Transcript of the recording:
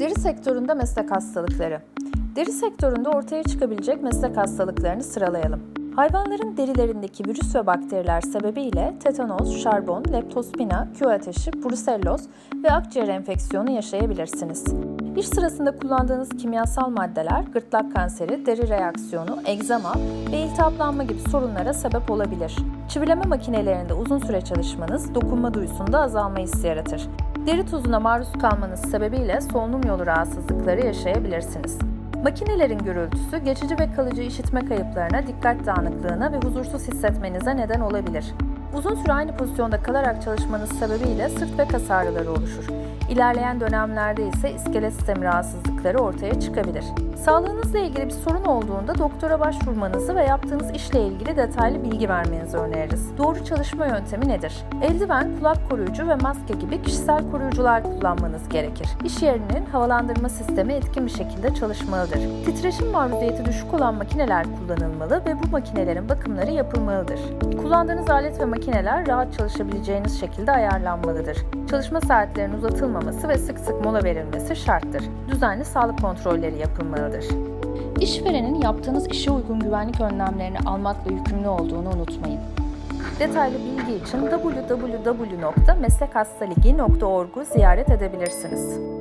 Deri sektöründe meslek hastalıkları. Deri sektöründe ortaya çıkabilecek meslek hastalıklarını sıralayalım. Hayvanların derilerindeki virüs ve bakteriler sebebiyle tetanoz, şarbon, leptospina, Q ateşi, bruselloz ve akciğer enfeksiyonu yaşayabilirsiniz. İş sırasında kullandığınız kimyasal maddeler gırtlak kanseri, deri reaksiyonu, egzama ve iltihaplanma gibi sorunlara sebep olabilir. Çivileme makinelerinde uzun süre çalışmanız dokunma duyusunda azalma hissi yaratır. Deri tuzuna maruz kalmanız sebebiyle solunum yolu rahatsızlıkları yaşayabilirsiniz. Makinelerin gürültüsü geçici ve kalıcı işitme kayıplarına, dikkat dağınıklığına ve huzursuz hissetmenize neden olabilir. Uzun süre aynı pozisyonda kalarak çalışmanız sebebiyle sırt ve kas ağrıları oluşur. İlerleyen dönemlerde ise iskelet sistemi rahatsızlıkları ortaya çıkabilir. Sağlığınızla ilgili bir sorun olduğunda doktora başvurmanızı ve yaptığınız işle ilgili detaylı bilgi vermenizi öneririz. Doğru çalışma yöntemi nedir? Eldiven, kulak koruyucu ve maske gibi kişisel koruyucular kullanmanız gerekir. İş yerinin havalandırma sistemi etkin bir şekilde çalışmalıdır. Titreşim maruziyeti düşük olan makineler kullanılmalı ve bu makinelerin bakımları yapılmalıdır. Kullandığınız alet ve makineler rahat çalışabileceğiniz şekilde ayarlanmalıdır. Çalışma saatlerinin uzatılmaması ve sık sık mola verilmesi şarttır. Düzenli sağlık kontrolleri yapılmalıdır. İşverenin yaptığınız işe uygun güvenlik önlemlerini almakla yükümlü olduğunu unutmayın. Detaylı bilgi için www.meslekhastalig'i.org'u ziyaret edebilirsiniz.